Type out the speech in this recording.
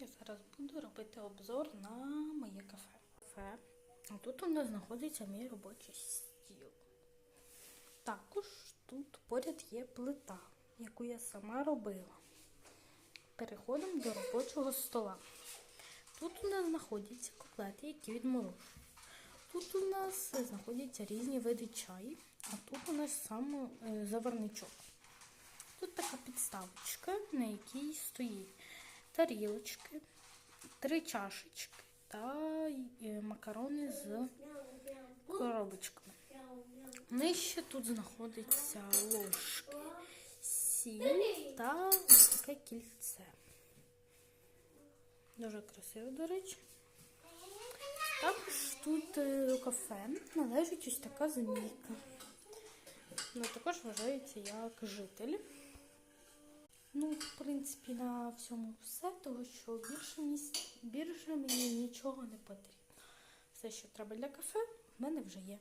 я зараз буду робити обзор на моє кафе. Кафе. Тут у нас знаходиться мій робочий стіл. Також тут поряд є плита, яку я сама робила. Переходимо до робочого стола. Тут у нас знаходяться котлети, які відморожені. Тут у нас знаходяться різні види чаю, а тут у нас сам е, заварничок. Тут така підставочка, на якій стоїть тарілочки, три чашечки та е, макарони з коробочками. Нижче тут знаходиться ложки, сіль та таке кільце. Дуже красиво, до речі. Також тут е, у кафе належить ось така змійка. Ну, також вважається як житель. Ну, в принципі, на всьому все, того що більше, місць, більше мені нічого не потрібно. Все, що треба для кафе, в мене вже є.